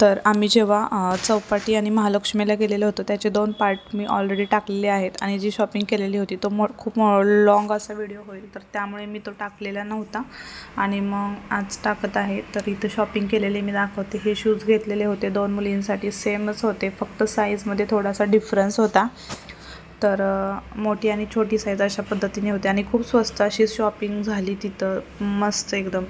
तर आम्ही जेव्हा चौपाटी आणि महालक्ष्मीला गेलेलो होतो त्याचे दोन पार्ट मी ऑलरेडी टाकलेले आहेत आणि जी शॉपिंग केलेली होती तो मो खूप लॉंग असा व्हिडिओ होईल. तर त्यामुळे मी तो टाकलेला नव्हता. आणि मग आज टाकत आहे. तर इथं शॉपिंग केलेली मी दाखवते. हे शूज घेतलेले होते दोन मुलींसाठी. सेमच होते. फक्त साईजमध्ये थोडासा डिफरन्स होता. तर मोठी आणि छोटी साईज अशा पद्धतीने होते. आणि खूप स्वस्त अशी शॉपिंग झाली तिथं. मस्त एकदम.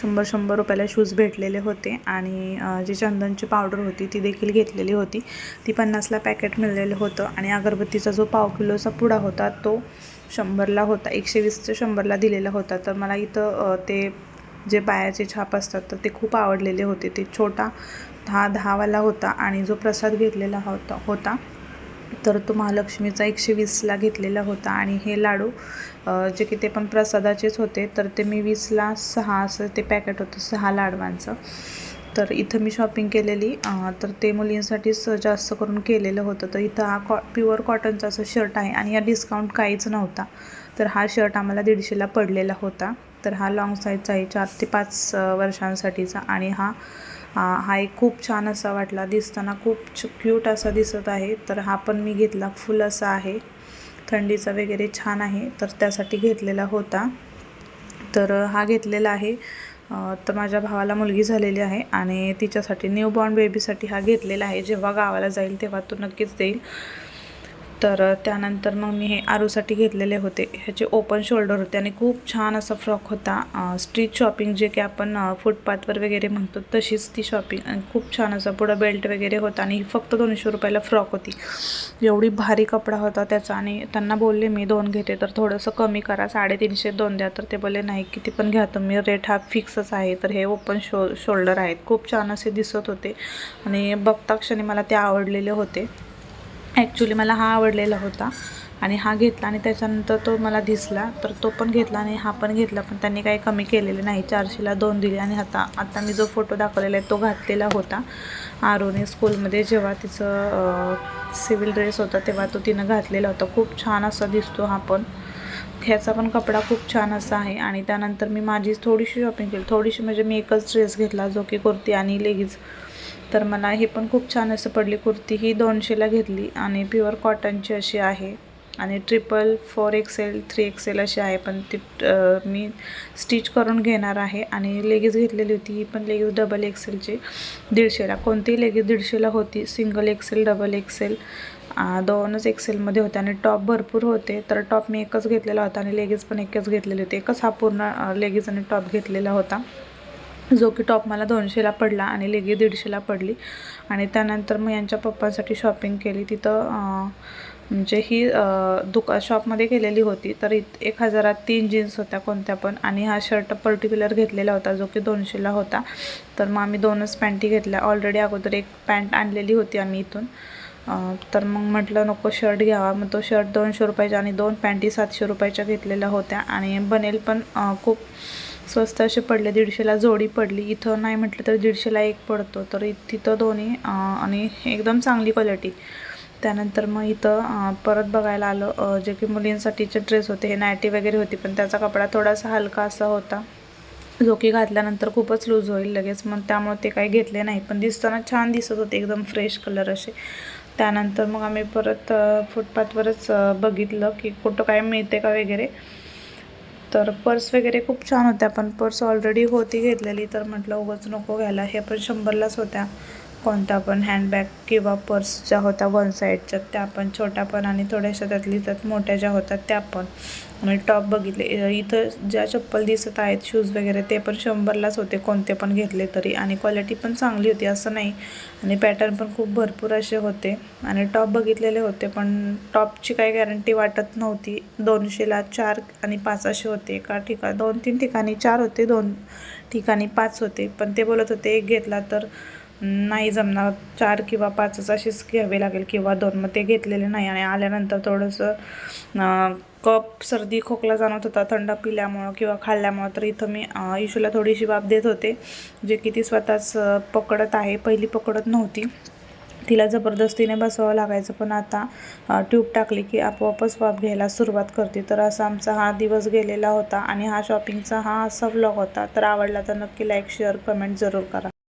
शंभर शंभर रुपयाला शूज भेटलेले होते. आणि जी चंदनची पावडर होती ती देखील घेतलेली होती. ती पन्नासला पॅकेट मिळलेलं होतं. आणि अगरबत्तीचा जो पाव किलोचा पुडा होता तो शंभरला होता. एकशे वीसचं शंभरला दिलेला होता. तर मला इथं ते जे पायाचे छाप असतात तर ते खूप आवडलेले होते. ते छोटा दहा दहावाला होता. आणि जो प्रसाद घेतलेला होता होता तर तो महालक्ष्मीचा एकशे वीसला घेतलेला होता आणि हे लाडू जे की ते पण प्रसादाचेच होते तर ते मी वीसला सहा असं ते पॅकेट होतं सहा लाडवांचं. तर इथं मी शॉपिंग केलेली तर ते मुलींसाठीच जास्त करून केलेलं होतं. तर इथं हा कॉ प्युअर कॉटनचा असं शर्ट आहे आणि या डिस्काउंट काहीच नव्हता. तर हा शर्ट आम्हाला दीडशेला पडलेला होता. तर हा लॉंग साईजचा आहे चार ते पाच वर्षांसाठीचा आणि हा हा एक खूप छान असा वाटला. दिसताना खूप क्यूट असा दिसत आहे. तर हा पण मी घेतला. फुल असा आहे. थंडीचा वगैरे छान आहे. तर त्यासाठी घेतलेला होता. तर हा घेतलेला आहे. तर माझ्या भावाला मुलगी झालेली आहे आणि तिच्यासाठी न्यू बॉर्न बेबीसाठी हा घेतलेला आहे. जेव्हा गावाला जाईल तेव्हा तो नक्कीच देईल. तर त्यानंतर मग मी हे आरूसाठी घेतलेले होते. ह्याचे ओपन शोल्डर होते आणि खूप छान असा फ्रॉक होता. स्ट्रीट शॉपिंग जे की आपण फुटपाथवर वगैरे म्हणतो तशीच ती शॉपिंग आणि खूप छान असा पुढं बेल्ट वगैरे होता आणि ही फक्त दोनशे रुपयाला फ्रॉक होती. एवढी भारी कपडा होता त्याचा आणि त्यांना बोलले मी दोन घेते तर थोडंसं कमी करा साडेतीनशे दोन द्या. तर ते बोलले नाही किती पण घ्या तुम्ही रेट हा फिक्सच आहे. तर हे ओपन शो शोल्डर आहेत. खूप छान असे दिसत होते आणि बघता क्षणी मला ते आवडलेले होते. ॲक्च्युली मला हा आवडलेला होता. आणि हा घेतला आणि त्याच्यानंतर तो मला दिसला. तर तो पण घेतला आणि हा पण घेतला पण त्यांनी काही कमी केलेले नाही. चारशेला दोन दिले आणि आता आता मी जो फोटो दाखवलेला आहे तो घातलेला होता. आरोने स्कूलमध्ये जेव्हा तिचं सिव्हिल ड्रेस होता तेव्हा तो तिनं घातलेला होता. खूप छान असा दिसतो हा पण. ह्याचा पण कपडा खूप छान असा आहे. आणि त्यानंतर मी माझी थोडीशी शॉपिंग केली. थोडीशी म्हणजे मी एकच ड्रेस घेतला जो की कुर्ती आणि लेगीज तर मला हे पण खूप छान असं पडली कुर्ती. ही दोनशेला घेतली आणि प्युअर कॉटनची अशी आहे. आणि triple four XL three XL अशी आहे. पण ती मी स्टिच करून घेणार आहे. आणि लेगीज घेतलेली होती. ही पण लेगीज डबल एक्सेलची दीडशेला. कोणतीही लेगीज दीडशेला होती. सिंगल एक्सेल डबल एक्सेल दोनच एक्सेलमध्ये होते. आणि टॉप भरपूर होते. तर टॉप मी एकच घेतलेला होता आणि लेगीज पण एकच घेतलेली होती. एकच हा पूर्ण लेगीज आणि टॉप घेतलेला होता. जो की टॉप मला दोनशेला पडला आणि लेगी दीडशेला पडली. आणि त्यानंतर मग यांच्या पप्पांसाठी शॉपिंग केली. तिथं म्हणजे ही दुका शॉपमध्ये केलेली होती. तर इत एक हजारात तीन जीन्स होत्या कोणत्या पण. आणि हा शर्ट पर्टिक्युलर घेतलेला होता जो की दोनशेला होता. तर मग आम्ही दोनच पॅन्टी घेतल्या. ऑलरेडी अगोदर एक पॅन्ट आणलेली होती आम्ही इथून. तर मग म्हटलं नको शर्ट घ्यावा. मग तो शर्ट दोनशे रुपयाचा आणि दोन पॅन्टी सातशे रुपयाच्या घेतलेल्या होत्या. आणि बनेल पण खूप स्वस्त असे पडले दीडशेला जोडी पडली. इथं नाही म्हटलं तर दीडशेला एक पडतो. तर तिथं दोन्ही आणि एकदम चांगली क्वालिटी त्यानंतर मग इथं परत बघायला आलं जे की मुलींसाठीचे ड्रेस होते हे नायटी वगैरे होती पण त्याचा कपडा थोडासा हलका असा होता. जो की घातल्यानंतर खूपच लूज होईल लगेच. मग त्यामुळे ते काही घेतले नाही. पण दिसताना छान दिसत होते एकदम फ्रेश कलर असे. त्यानंतर मग आम्ही परत फुटपाथवरच बघितलं की कुठं काय मिळते का वगैरे. तर पर्स वगैरे खूप छान होत्या पण पर्स ऑलरेडी होती घेतलेली तर म्हटलं उगाच नको घ्यायला. हे पण शंभरलाच होत्या. कोणता पण हँडबॅग किंवा पर्स ज्या होत्या वन साईडच्या त्या पण छोट्या पण आणि थोड्याशा त्यातली त्यात मोठ्या ज्या होतात त्या पण. आणि टॉप बघितले. इथं ज्या चप्पल दिसत आहेत शूज वगैरे ते पण शंभरलाच होते. कोणते पण घेतले तरी. आणि क्वालिटी पण चांगली होती असं नाही. आणि पॅटर्न पण खूप भरपूर असे होते. आणि टॉप बघितलेले होते पण टॉपची काही गॅरंटी वाटत नव्हती. दोनशेला चार आणि पाच असे होते. एका ठिकाणी दोन तीन ठिकाणी चार होते दोन ठिकाणी पाच होते. पण ते बोलत होते एक घेतला तर नाही जमणार. चार किंवा पाचच असेच घ्यावे लागेल किंवा दोन. मग ते घेतलेले नाही आणि आल्यानंतर थोडंसं कप सर्दी खोकला जाणवत होता. थंड पिल्यामुळं किंवा खाल्ल्यामुळं. तर इथं मी इशूला थोडीशी वाफ देत होते. जे की ती स्वतःच पकडत आहे. पहिली पकडत नव्हती. तिला जबरदस्तीने बसवावं लागायचं. पण आता ट्यूब टाकली की आपोआपच वाफ घ्यायला सुरुवात करते. तर असा आमचा हा दिवस गेलेला होता आणि हा शॉपिंगचा हा असा व्लॉग होता. तर आवडला तर नक्की लाईक शेअर कमेंट जरूर करा.